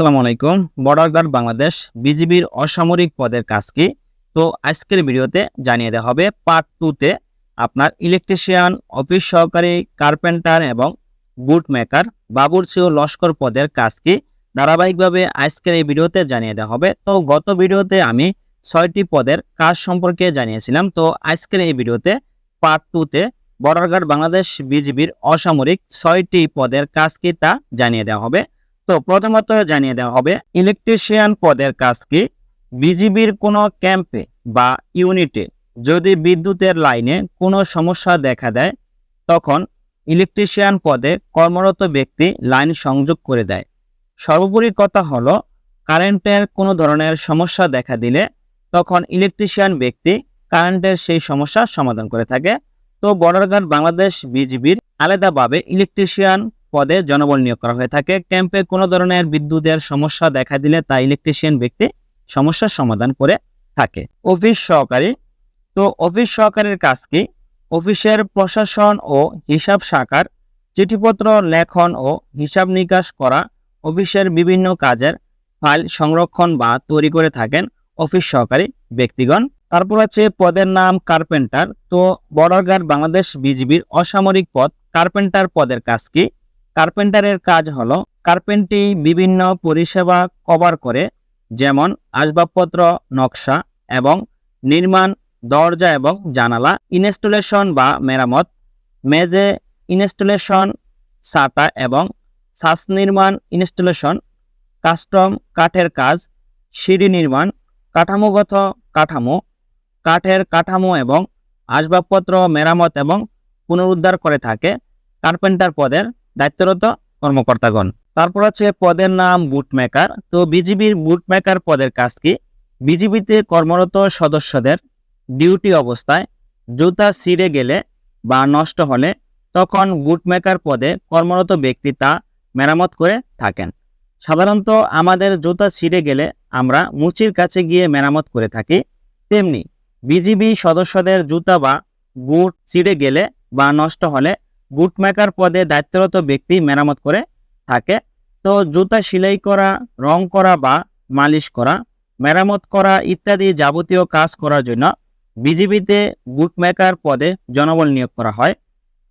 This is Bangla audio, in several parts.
আসসালামু আলাইকুম। বর্ডার গার্ড বাংলাদেশ বিজিবির অসামরিক পদের কাজ কি? তো আজকের ভিডিওতে জানিয়ে দেওয়া হবে পার্ট টুতে আপনার ইলেকট্রিশিয়ান অফিস সহকারী কার্পেন্টার এবং বুট মেকার বাবুরচি ও লস্কর পদের কাজ কি? ধারাবাহিকভাবে আজকের এই ভিডিওতে জানিয়ে দেওয়া হবে। তো গত ভিডিওতে আমি ছয়টি পদের কাজ সম্পর্কে জানিয়েছিলাম। তো আজকের এই ভিডিওতে পার্ট টুতে বর্ডার গার্ড বাংলাদেশ বিজিবির অসামরিক ছয়টি পদের কাজ কি তা জানিয়ে দেওয়া হবে। তো প্রথমত জানিয়ে দেওয়া হবে ইলেকট্রিশিয়ান পদের কাজ কি? বিজিবির কোনো ক্যাম্পে বা ইউনিটে যদি বিদ্যুতের লাইনে কোনো সমস্যা দেখা দেয়, তখন ইলেকট্রিশিয়ান পদে কর্মরত ব্যক্তি লাইন সংযোগ করে দেয়। সর্বোপরি কথা হলো কারেন্টের কোনো ধরনের সমস্যা দেখা দিলে তখন ইলেকট্রিশিয়ান ব্যক্তি কারেন্টের সেই সমস্যার সমাধান করে থাকে। তো বর্ডার গার্ড বাংলাদেশ বিজিবির আলাদাভাবে ইলেকট্রিশিয়ান পদে জনবল নিয়োগ করা হয়ে থাকে। ক্যাম্পে কোনো ধরনের বিদ্যুতের সমস্যা দেখা দিলে তা ইলেকট্রিশিয়ান ব্যক্তি সমস্যার সমাধান করে থাকে। অফিস সহকারী। তো অফিস সহকারীর কাজ কি? অফিসের প্রশাসন ও হিসাব শাখার চিঠিপত্র, লেখন ও হিসাব নিকাশ করা অফিসের বিভিন্ন কাজের ফাইল সংরক্ষণ বা তৈরি করে থাকেন অফিস সহকারী ব্যক্তিগণ। তারপর হচ্ছে পদের নাম কার্পেন্টার। তো বর্ডার গার্ড বাংলাদেশ বিজিবির অসামরিক পদ। কার্পেন্টার পদের কাজ কি? কার্পেন্টারের কাজ হলো কার্পেন্টি বিভিন্ন পরিষেবা কভার করে, যেমন আসবাবপত্র, নকশা এবং নির্মাণ, দরজা এবং জানালা, ইনস্টলেশন বা মেরামত, মেজে ইনস্টলেশন, সাটা এবং শ্বাস নির্মাণ ইনস্টলেশন, কাস্টম কাঠের কাজ, সিঁড়ি নির্মাণ, কাঠামোগত কাঠামো, কাঠের কাঠামো এবং আসবাবপত্র মেরামত এবং পুনরুদ্ধার করে থাকে কার্পেন্টার পদের দায়িত্বরত কর্মকর্তাগণ। তারপর আছে পদের নাম বুট মেকার তো বিজিবির বুট মেকার পদের কাজ কি? বিজিবিতে কর্মরত সদস্যদের ডিউটি অবস্থায় জুতা ছিঁড়ে গেলে বা নষ্ট হলে তখন বুট মেকার পদে কর্মরত ব্যক্তি তা মেরামত করে থাকেন। সাধারণত আমাদের জুতা ছিঁড়ে গেলে আমরা মুচির কাছে গিয়ে মেরামত করে থাকি। তেমনি বিজিবি সদস্যদের জুতা বা বুট ছিঁড়ে গেলে বা নষ্ট হলে বুট মেকার পদে দায়িত্বরত ব্যক্তি মেরামত করে থাকে। তো জুতা সেলাই করা, রং করা বা মালিশ করা, মেরামত করা ইত্যাদি যাবতীয় কাজ করার জন্য বিজিবিতে বুট মেকার পদে জনবল নিয়োগ করা হয়।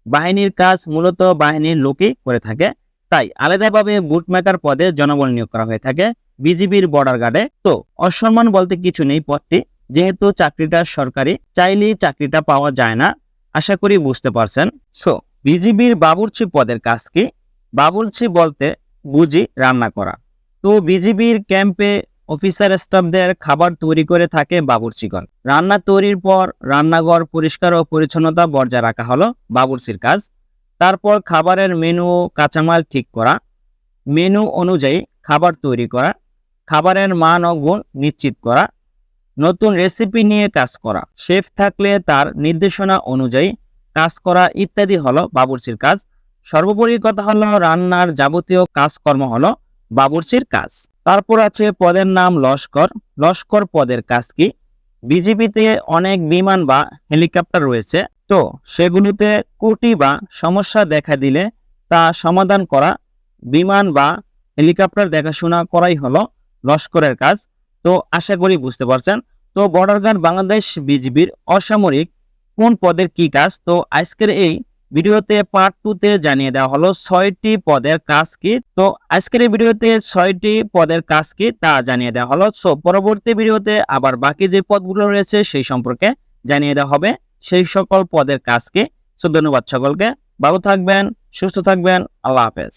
বাহিনীর কাজ মূলত বাহিনীর লোকই করে থাকে। তাই আলাদাভাবে বুট মেকার পদে জনবল নিয়োগ করা হয়ে থাকে বিজিবির বর্ডার গার্ডে তো অসম্মান বলতে কিছু নেই পদটি। যেহেতু চাকরিটা সরকারি, চাইলেই চাকরিটা পাওয়া যায় না। আশা করি বুঝতে পারছেন। সো বিজিবির বাবুর্চি পদের কাজ কি বাবুর্চি বলতে বুঝি রান্না করা। তো বিজিবির ক্যাম্পে অফিসার স্টাফদের খাবার তৈরি করে থাকে বাবুর্চিগণ। রান্না তৈরির পর রান্নাঘর পরিষ্কার ও পরিচ্ছন্নতা বজায় রাখা হলো বাবুর্চির কাজ। তারপর খাবারের মেনু ও কাঁচামাল ঠিক করা। মেনু অনুযায়ী খাবার তৈরি করা। খাবারের মান ও গুণ নিশ্চিত করা। নতুন রেসিপি নিয়ে কাজ করা। শেফ থাকলে তার নির্দেশনা অনুযায়ী কাজ করা ইত্যাদি হলো বাবুর্চির কাজ। সর্বোপরি কথা হলো রান্নার যাবতীয় কাজকর্ম হলো বাবুর্চির কাজ। তারপর আছে পদের নাম লস্কর। লস্কর পদের কাজ কি? বিজিবিতে অনেক বিমান বা হেলিকপ্টার রয়েছে। তো সেগুলোতে ত্রুটি বা সমস্যা দেখা দিলে তা সমাধান করা, বিমান বা হেলিকপ্টার দেখাশোনা করাই হলো লস্করের কাজ। তো আশা করি বুঝতে পারছেন। তো বর্ডার গার্ড বাংলাদেশ বিজিবির অসামরিক কোন পদের কি কাজ? তো আজকের এই ভিডিওতে পার্ট টুতে জানিয়ে দেওয়া হলো ছয়টি পদের কাজ কি। তো আজকের এই ভিডিওতে ছয়টি পদের কাজ কি তা জানিয়ে দেওয়া হলো। সো পরবর্তী ভিডিওতে আবার বাকি যে পদগুলো রয়েছে সেই সম্পর্কে জানিয়ে দেওয়া হবে সেই সকল পদের কাজ কি। সো ধন্যবাদ সকলকে। ভালো থাকবেন, সুস্থ থাকবেন। আল্লাহ হাফেজ।